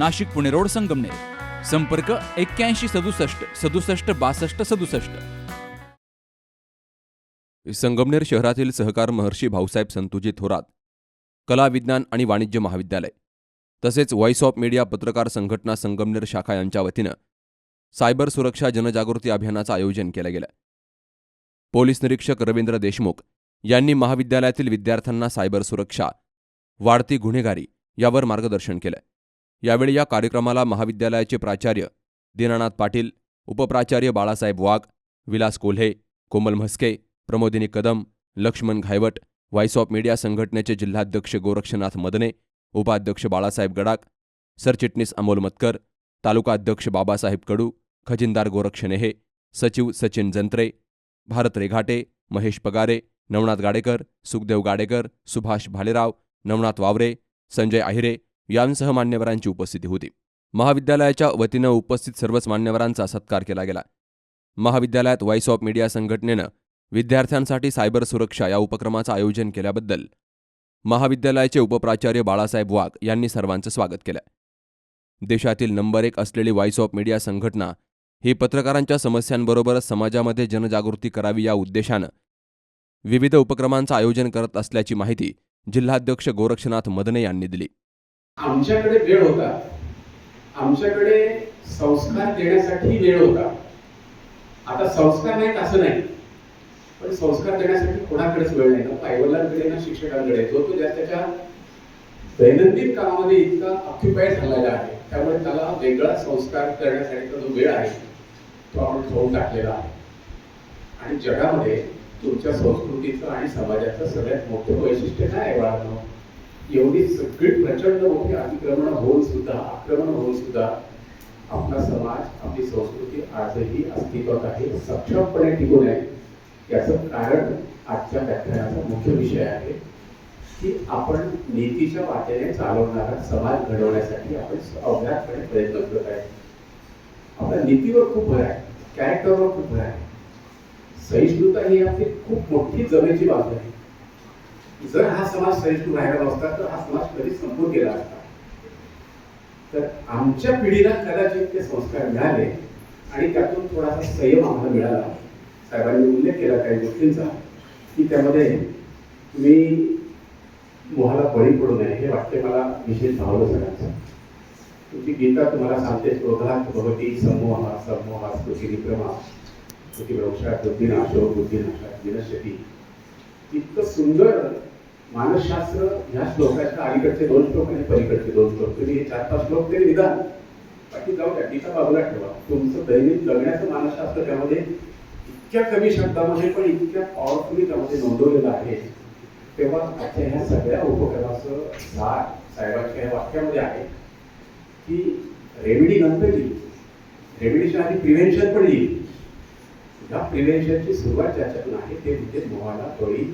Nashik Pune road Sangamner. संपर्क एक्क्याऐंशी सदुसष्ट सदुसष्ट बासष्ट सदुसष्ट. संगमनेर शहरातील सहकार महर्षी भाऊसाहेब संतुजी थोरात कला विज्ञान आणि वाणिज्य महाविद्यालय तसेच व्हॉइस ऑफ मीडिया पत्रकार संघटना संगमनेर शाखा यांच्या वतीनं सायबर सुरक्षा जनजागृती अभियानाचं आयोजन केलं गेलं. पोलीस निरीक्षक रवींद्र देशमुख यांनी महाविद्यालयातील विद्यार्थ्यांना सायबर सुरक्षा वाढती गुन्हेगारी यावर मार्गदर्शन केलं. यावेळी या कार्यक्रमाला महाविद्यालयाचे प्राचार्य Dinanath Patil उपप्राचार्य Balasaheb Wagh Vilas Kolhe Komal Mhaske Pramodini Kadam Laxman Ghaywat voice of media संघटनेचे जिल्हाध्यक्ष गोरक्षनाथ मदने उपाध्यक्ष बाळासाहेब गडाक सरचिटणीस अमोल मतकर तालुका अध्यक्ष बाबासाहेब कडू खजिनदार गोरक्ष नेहे सचिव सचिन जंत्रे भारत रेघाटे महेश पगारे नवनाथ गाडेकर सुखदेव गाडेकर सुभाष भालेराव नवनाथ वावरे संजय आहिरे यांसह मान्यवरांची उपस्थिती होती. महाविद्यालयाच्या वतीनं उपस्थित सर्वच मान्यवरांचा सत्कार केला गेला. महाविद्यालयात व्हॉइस ऑफ मीडिया संघटनेनं विद्यार्थ्यांसाठी सायबर सुरक्षा या उपक्रमाचं आयोजन केल्याबद्दल महाविद्यालयाचे उपप्राचार्य बाळासाहेब वाघ यांनी सर्वांचं स्वागत केलं. देशातील नंबर एक असलेली व्हॉइस ऑफ मीडिया संघटना ही पत्रकारांच्या समस्यांबरोबरच समाजामध्ये जनजागृती करावी या उद्देशानं विविध उपक्रमांचं आयोजन करत असल्याची माहिती जिल्हाध्यक्ष गोरक्षनाथ मदने यांनी दिली. आमच्याकडे वेळ होता. आमच्याकडे संस्कार देण्यासाठी वेळ होता. आता संस्कार नाहीत असं नाही. पण संस्कार देण्यासाठी कोणाकडेच वेळ नाही. ना पायवलांकडे ना शिक्षकांकडे. जो तो त्याच्या दैनंदिन कामामध्ये इतका ऑक्युपाईड झालेला आहे त्यामुळे त्याला वेगळा संस्कार करण्यासाठीचा जो वेळ आहे तो आपण ठेवून टाकलेला आहे. आणि जगामध्ये तुमच्या संस्कृतीचं आणि समाजाचं सगळ्यात मोठं वैशिष्ट्य काय आहे बाळांनो? एवढी सगळी प्रचंड मोठी अतिक्रमण होऊन सुद्धा आक्रमण होऊन सुद्धा आपला समाज आपली संस्कृती आजही अस्तित्वात आहे सक्षमपणे टिकून आहे याचं कारण आजच्या व्याख्यानाचा मुख्य विषय आहे की आपण नीतीच्या वाटेने चालवणारा समाज घडवण्यासाठी आपण अज्ञातपणे प्रयत्न करत आहे. आपल्या नीतीवर खूप भर आहे कॅरेक्टरवर खूप भर आहे. सहिष्णुता ही आपली खूप मोठी जमेची बाजू आहे. जर हा समाज सहिष्णू राहिला असता तर हा समाज कधी संपून गेला असता? तर आमच्या पिढीला कदाचित ते संस्कार मिळाले आणि त्यातून थोडासा संयम आम्हाला मिळाला. साहेबांनी उल्लेख केला काही गोष्टींचा की त्यामध्ये तुम्ही मोहाला बळी पडू नये हे वाटते मला विशेष भावलं सगळ्यांचं. तुमची गीता तुम्हाला सांगते क्रोधात भगवती समूह समूह स्तुती विक्रमा स्तुती वृक्षा बुद्धिनाशो बुद्धिनाशा दिनशती. इतकं सुंदर मानसशास्त्र ह्या श्लोकाच्या अलीकडचे दोन श्लोक आणि पलीकडचे दोन श्लोक. तुम्ही हे चार पाच श्लोक तरी निदान बाकी जाऊ द्या गीता बाजूला ठेवा. तुमचं दैनिक जगण्याचं मानसशास्त्र त्यामध्ये इतक्या कमी शब्दामध्ये पण इतक्या पॉवरफुली त्यामध्ये नोंदवलेलं आहे. तेव्हा आजच्या ह्या सगळ्या उपक्रमाचं सार साहेबांच्या ह्या वाक्यामध्ये आहे की रेमेडी नंतर येईल. रेमेडीच्या आधी प्रिव्हेन्शन पण येईल. या प्रिव्हेन्शनची सुरुवात ज्याच्यातून आहे ते म्हणजे मोहाला बळी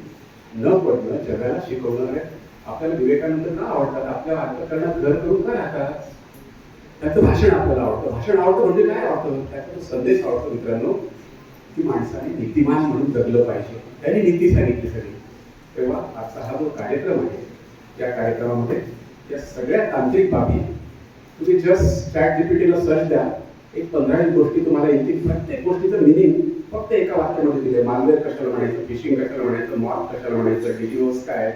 न पडणं जगाला शिकवणार आहे. आपल्याला विवेकानंद ना आवडतात? आपल्या अंतकरणात घर करून काय राहतात? त्याचं भाषण आपल्याला आवडतं. भाषण आवडतं म्हणजे काय आवडतं? त्याचा संदेश आवडतो मित्रांनो. की माणसाने नीतिमान म्हणून जगलं पाहिजे. त्यांनी नीती सांगितली सगळी. तेव्हा आजचा हा जो कार्यक्रम आहे त्या कार्यक्रमामध्ये या सगळ्या तांत्रिक बाबी तुम्ही जस्ट चॅट जीपीटीला सर्च द्या. एक पंधरा गोष्टी तुम्हाला येतील. प्रत्येक गोष्टीचं मिनिंग फक्त एका वाक्यामध्ये दिले मालवेअर कशाला म्हणायचं फिशिंग कशाला म्हणायचं मॉल कशाला म्हणायचं डिजिओस काय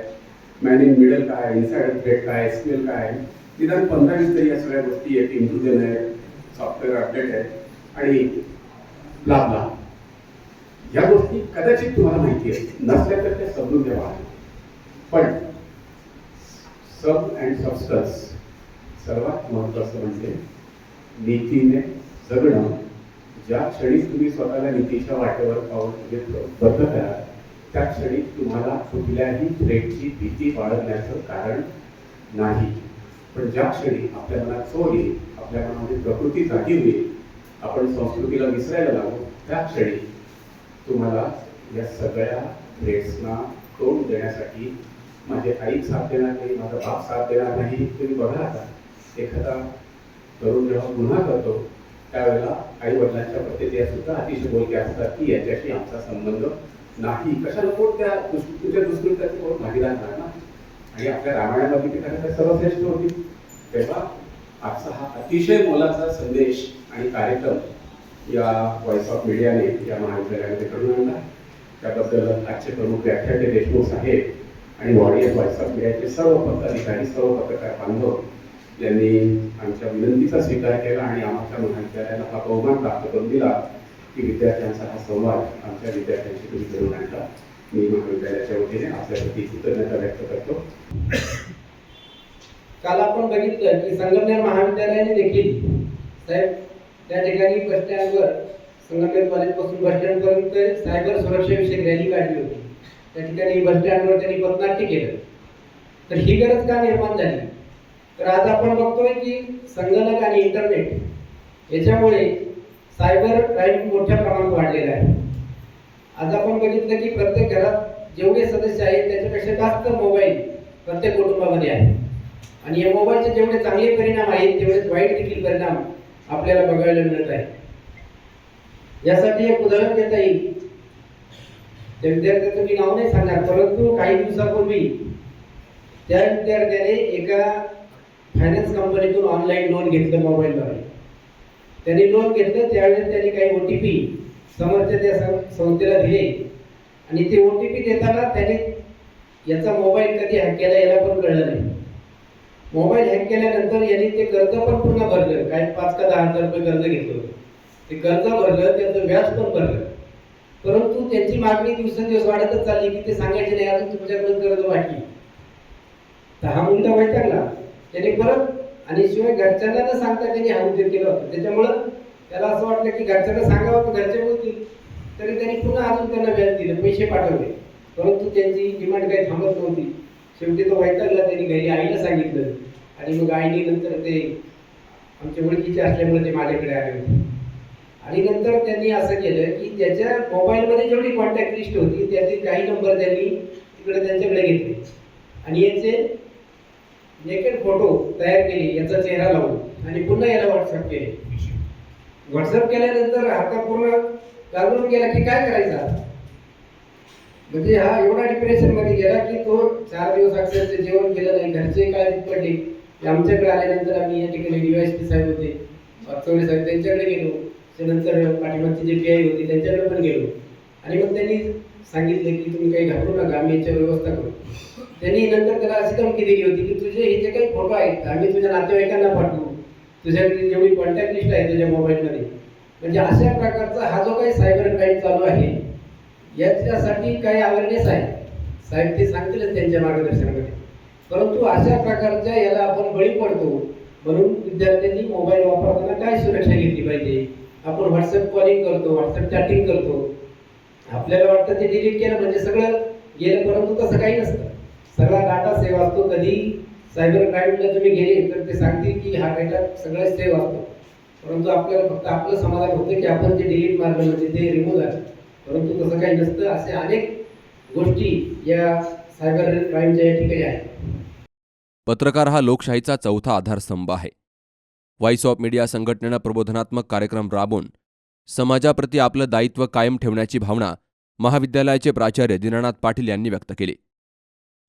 मॅनिंग मिडल काय इन्साइड थ्रेट काय एसपीएल काय निदान पंधरा वीस तरी या सगळ्या गोष्टी आहेत इन्क्लुजन आहे सॉफ्टवेअर अपडेट आहे आणि लाभ लाभ या गोष्टी कदाचित तुम्हाला माहिती आहे नसल्या तर त्या समजून घ्यावा पण सब अँड सबस्टन्स सर्वात महत्वाचं म्हणजे नीतीने जगणं. ज्या क्षणी तुम्ही स्वतःला नीतीच्या वाटेवर पाहून म्हणजे बद्ध करा. त्या क्षणी तुम्हाला कुठल्याही थ्रेटची भीती बाळगण्याचं कारण नाही. पण ज्या क्षणी आपल्या मनात चोर येईल आपल्या मनामध्ये प्रकृती जागी होईल आपण संस्कृतीला विसरायला लागू त्या क्षणी तुम्हाला या सगळ्या थ्रेट्सना तोंड देण्यासाठी माझे आई साथ देणार नाही माझा बाप साथ देणार नाही. तुम्ही बघा आता एखादा तरुण जेव्हा गुन्हा करतो त्यावेळेला आई वडिलांच्या प्रतिक्रिया सुद्धा अतिशय बोलक्या असतात की याच्याशी आमचा संबंध नाही. कशाला कोण त्या तुझ्या दुष्कृत्याचे कोण भागीदार राहणार ना? आणि आपल्या रामायणामध्ये ती खरं तर सर्वश्रेष्ठ होती? तेव्हा आजचा हा अतिशय मोलाचा संदेश आणि कार्यक्रम या व्हॉइस ऑफ मीडियाने या महाविद्यालयामध्ये घडून आणला. त्याबद्दल आजचे प्रमुख व्याख्याते देशमुख साहेब आणि वॉरियर व्हॉइस ऑफ मीडियाचे सर्व पदाधिकारी सर्व पत्रकार बांधव ज्यांनी आमच्या विनंतीचा स्वीकार केला आणि आमच्या महाविद्यालयाला हा बहुमान प्राप्त करून दिला की विद्यार्थ्यांचा हा संवाद आमच्या विद्यार्थ्यांशी तुम्ही करून आणला मी महाविद्यालयाच्या वतीने आपल्याप्रती कृतज्ञता व्यक्त करतो. काल आपण बघितलं की संगमनेर महाविद्यालयाने देखील साहेब त्या ठिकाणी बस स्टँडवर संगमनेर कॉलेजपासून बस स्टँडपर्यंत सायबर सुरक्षेविषयी रॅली काढली होती. त्या ठिकाणी बस स्टँडवर त्यांनी पथनाट्य केलं. तर ही गरज का निर्माण झाली? तर आज आपण बघतोय की संगणक आणि इंटरनेट याच्यामुळे सायबर क्राईम मोठ्या प्रमाणात वाढलेला आहे. आज आपण बघितलं की प्रत्येक घरात जेवढे सदस्य आहेत त्याच्यापेक्षा जास्त मोबाईल प्रत्येक कुटुंबामध्ये आहे. आणि या मोबाईलचे जेवढे चांगले परिणाम आहेत तेवढेच वाईट देखील परिणाम आपल्याला बघायला मिळत आहे यासाठी एक उदाहरण देता येईल. त्या विद्यार्थ्याचं मी नाव नाही सांगणार परंतु काही दिवसापूर्वी त्या विद्यार्थ्याने एका फायनान्स कंपनीतून ऑनलाईन लोन घेतलं मोबाईलद्वारे त्यांनी लोन घेतलं त्यावेळेस त्यांनी काही ओ टी पी समोरच्या त्या सं- संस्थेला दिले. आणि ते ओ टी पी देताना त्यांनी याचा मोबाईल कधी हॅक केला याला पण कळलं नाही. मोबाईल हॅक केल्यानंतर यांनी ते कर्ज पण पूर्ण भरलं. काय पाच का दहा हजार रुपये कर्ज घेतलं होतं. ते कर्ज भरलं त्याचं व्याज पण भरलं. परंतु त्यांची मागणी दिवसेंदिवस वाढतच चालली की ते सांगायचे नाही अजून तुमच्याकडून कर्ज बाकी तर हा मुलगा वैतागला त्याने परत आणि शिवाय घरच्यांना न सांगता त्यांनी हा उद्योग केला होता. त्याच्यामुळं त्याला असं वाटलं की घरच्यांना सांगावं तर घरचे बोलतील तरी त्यांनी पुन्हा अजून त्यांना व्याज दिलं पैसे पाठवले. परंतु त्यांची डिमांड काही थांबत नव्हती. शेवटी तो वैतागला त्यांनी घरी आईला सांगितलं. आणि मग आईने नंतर ते आमच्या ओळखीचे असल्यामुळे ते माझ्याकडे आले होते. आणि नंतर त्यांनी असं केलं की त्याच्या मोबाईलमध्ये जेवढी कॉन्टॅक्ट लिस्ट होती त्याचे काही नंबर त्यांनी तिकडे त्यांच्याकडे घेतले. आणि याचे नेकेड फोटो तयार केले याचा चेहरा लावून. आणि पुन्हा याला व्हॉट्सअप केले. व्हॉट्सअप केल्यानंतर आता पूर्ण लागून गेला की काय करायचा म्हणजे हा एवढा डिप्रेशनमध्ये गेला की तो चार दिवस अक्षरशः जेवण केलं नाही. घरचे काळजीत पडले आमच्याकडे आल्यानंतर आम्ही या ठिकाणी डीवायस साहेब होते. चौडे साहेब त्यांच्याकडे गेलो. त्यानंतर पाठीमागची जी पी आय होती त्यांच्याकडे पण गेलो. आणि मग त्यांनी सांगितलं की तुम्ही काही घाबरू नका आम्ही याच्या व्यवस्था करू. त्यांनी नंतर त्याला अशी धमकी दिली होती की तुझे हे जे काही फोटो आहेत आम्ही तुझ्या नातेवाईकांना पाठवू. तुझ्याकडे जेवढी कॉन्टॅक्ट लिस्ट आहे तुझ्या मोबाईलमध्ये म्हणजे अशा प्रकारचा हा जो काही सायबर क्राईम चालू आहे याच्यासाठी काही अवेअरनेस आहे. साहेब ते सांगतीलच त्यांच्या मार्गदर्शनामध्ये. परंतु अशा प्रकारच्या याला आपण बळी पडतो. म्हणून विद्यार्थ्यांनी मोबाईल वापरताना काय सुरक्षा घेतली पाहिजे? आपण व्हॉट्सअप कॉलिंग करतो व्हॉट्सअप चॅटिंग करतो. आपल्याला वाटतं ते डिलीट केलं म्हणजे सगळं गेलं परंतु तसं काही नसतं. सगळा डाटा सेव्ह असतो. कधी सायबर क्राईमला तुम्ही गेले तर ते सांगतील की हा डाटा सगळं सेव्ह असतो. परंतु आपल्याला फक्त आपलं समाधान होतं की आपण ते डिलीट मारलं म्हणजे ते रिमूव्ह झालं. परंतु तसं काही नसतं. असे अनेक गोष्टी या सायबर क्राईमच्या या ठिकाणी आहेत. पत्रकार हा लोकशाहीचा चौथा आधारस्तंभ आहे. व्हॉइस ऑफ मीडिया संघटनेनं प्रबोधनात्मक कार्यक्रम राबवून समाजाप्रती आपलं दायित्व कायम ठेवण्याची भावना महाविद्यालयाचे प्राचार्य दीनानाथ पाटील यांनी व्यक्त केली.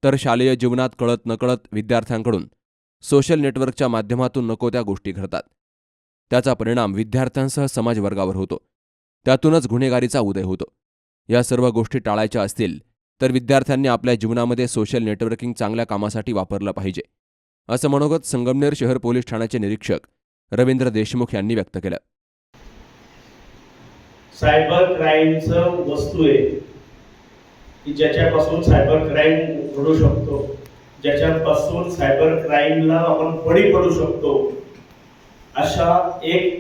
तर शालेय जीवनात कळत नकळत विद्यार्थ्यांकडून सोशल नेटवर्कच्या माध्यमातून नको त्या गोष्टी घडतात. त्याचा परिणाम विद्यार्थ्यांसह समाजवर्गावर होतो. त्यातूनच गुन्हेगारीचा उदय होतो. या सर्व गोष्टी टाळायच्या असतील तर विद्यार्थ्यांनी आपल्या जीवनामध्ये सोशल नेटवर्किंग चांगल्या कामासाठी वापरलं पाहिजे. असं मनोगत संगमनेर शहर पोलीस ठाण्याचे निरीक्षक रवींद्र देशमुख यांनी व्यक्त केलं. सायबर क्राईमचं वस्तू आहे की ज्याच्यापासून सायबर क्राईम घडू शकतो ज्याच्यापासून सायबर क्राईमला आपण बळी पडू शकतो अशा एक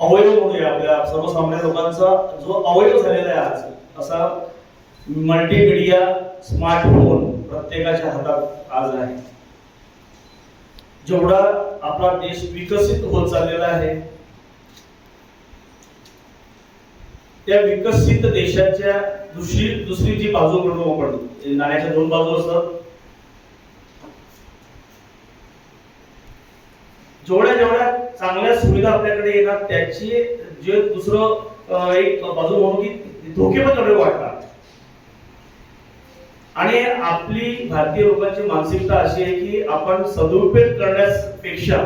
अवयव म्हणूया आपल्या सर्वसामान्य लोकांचा जो अवयव झालेला आहे आज असा मल्टीमीडिया स्मार्टफोन प्रत्येकाच्या हातात आज आहे. जेवढा आपला देश विकसित होत चाललेला आहे त्या विकसित देशाच्या दुसरी दुसरी जी बाजू म्हणून आपण नाण्याच्या दोन बाजू असतात. जेवढ्या जेवढ्या चांगल्या सुविधा आपल्याकडे येतात त्याची जे दुसरं एक बाजू म्हणून की धोके पण तेवढे वाढतात. आणि आपली भारतीय लोकांची मानसिकता अशी आहे की आपण सदुपयोग करण्यापेक्षा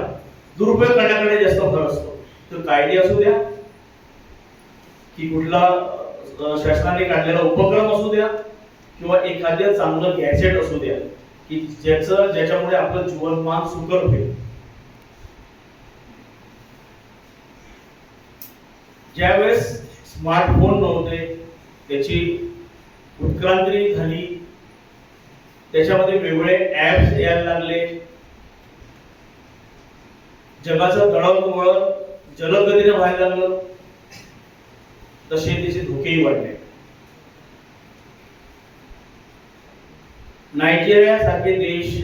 दुरुपयोग करण्याकडे जास्त भर असतो. तर कायदे असू द्या की कुठला शासनाने काढलेला उपक्रम असू द्या किंवा एखाद्या चांगलं गॅजेट असू द्या की ज्याचं ज्याच्यामुळे आपलं जीवनमान सुकर होईल. ज्यावेळेस स्मार्टफोन नव्हते त्याची उत्क्रांती झाली त्याच्यामध्ये वेगवेगळे ऍप्स यायला लागले. जगाचं दळणवळण जलदगतीने व्हायला लागलं. तसे त्याचे धोकेही वाढले. नायजेरिया सारखे देश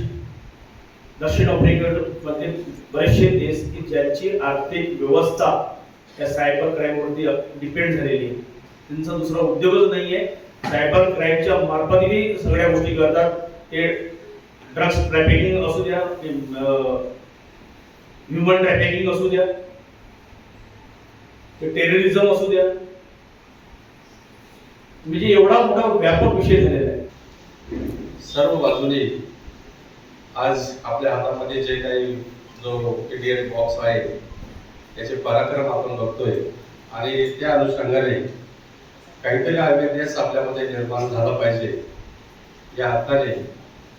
दक्षिण आफ्रिकेमध्ये बरेचसे देश की ज्यांची आर्थिक व्यवस्था त्या सायबर क्राईमवरती डिपेंड झालेली आहे. त्यांचा दुसरा उद्योगच नाहीये. सायबर क्राईमच्या मार्फतही सगळ्या गोष्टी करतात. ते ड्रग्स ट्रॅफिकिंग असू द्या ह्युमन ट्रॅफिकिंग असू द्या ते टेररिझम असू द्या. म्हणजे एवढा मोठा व्यापक विषय झालेला आहे. सर्व बाजूने आज आपल्या हातामध्ये जे काही जो पीडीएफ बॉक्स आहे त्याचे पराक्रम आपण बघतोय. आणि त्या अनुषंगाने काहीतरी अवेअरनेस आपल्यामध्ये निर्माण झालं पाहिजे. या अर्थाने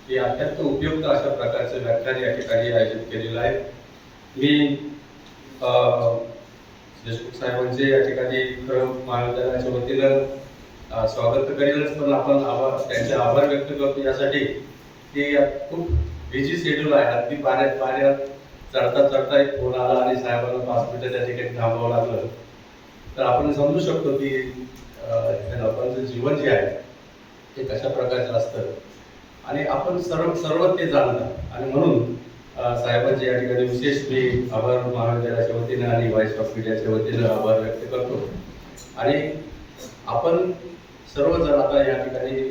ही अत्यंत उपयुक्त अशा प्रकारचं व्याख्यान या ठिकाणी आयोजित केलेलं आहे. मी देशमुख साहेबांचे या ठिकाणी महाविद्यालयाच्या वतीनं स्वागत तर करेलच पण आपण आभार त्यांचे आभार व्यक्त करतो यासाठी की खूप बिझी शेड्यूल आहे. अगदी पाण्यात पाण्यात चढता चढता एक फोन आला आणि साहेबांना पाच मिनिटं त्या ठिकाणी थांबावं लागलं. तर आपण समजू शकतो की त्या लोकांचं जीवन जे आहे ते कशा प्रकारचं असतं. आणि आपण सर्व सर्व ते जाणतात. आणि म्हणून साहेबांचे या ठिकाणी विशेष मी आभार महाविद्यालयाच्या वतीनं आणि व्हाईस ऑफ मीडियाच्या वतीनं आभार व्यक्त करतो. आणि आपण सर्वजण आता या ठिकाणी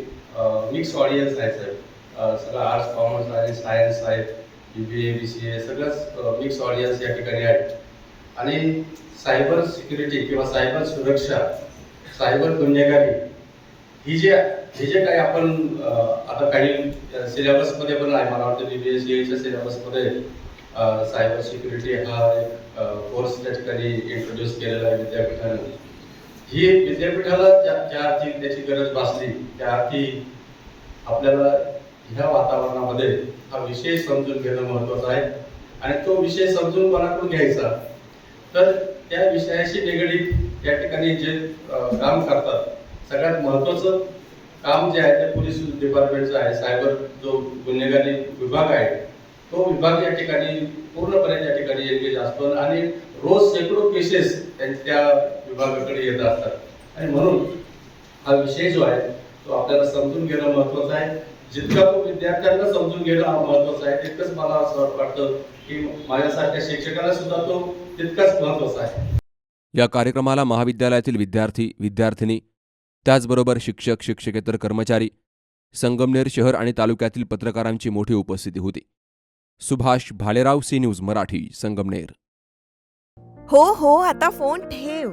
मिक्स ऑडियन्स आहे सर. सगळं आर्ट्स कॉमर्स आहे सायन्स आहेत B B A B C ए सगळंच मिक्स ऑडियन्स या ठिकाणी आहे आणि सायबर सिक्युरिटी किंवा सायबर सुरक्षा सायबर गुन्हेगारी ही जे हे जे काही आपण आता काही सिलेबसमध्ये पण आहे. मला वाटतं बी बी एस सीच्या सिलेबसमध्ये सायबर सिक्युरिटी हा एक कोर्स त्या ठिकाणी इंट्रोड्यूस केलेला आहे विद्यापीठाने. ही विद्यापीठाला ज्या ज्या अर्थी त्याची गरज भासली त्या अर्थी आपल्याला ह्या वातावरणामध्ये हा विषय समजून घेणं महत्वाचं आहे. आणि तो विषय समजून कोणाकडून घ्यायचा? तर त्या विषयाशी निगडीत त्या ठिकाणी जे काम करतात सगळ्यात महत्वाचं काम जे आहे ते पोलीस डिपार्टमेंटचं आहे. सायबर जो गुन्हेगारी विभाग आहे तो विभाग या ठिकाणी पूर्णपणे त्या ठिकाणी एंगेज असतो. आणि रोज शेकडो केसेस त्या विभागाकडे येत असतात. आणि म्हणून हा विषय जो आहे तो आपल्याला समजून घेणं महत्वाचं आहे. जितका तो विद्यार्थ्यांना समजून घेणं हा महत्वाचं आहे तितकंच मला असं वाटतं की माझ्यासारख्या शिक्षकांना सुद्धा तो तितकाच महत्त्वाचा आहे. या कार्यक्रमाला महाविद्यालयातील विद्यार्थी विद्यार्थिनी त्याचबरोबर शिक्षक शिक्षकेतर कर्मचारी संगमनेर शहर आणि तालुक्यातील पत्रकारांची मोठी उपस्थिती होती. Subhash Bhalerao C news Marathi Sangamner. हो हो आता फोन ठेव.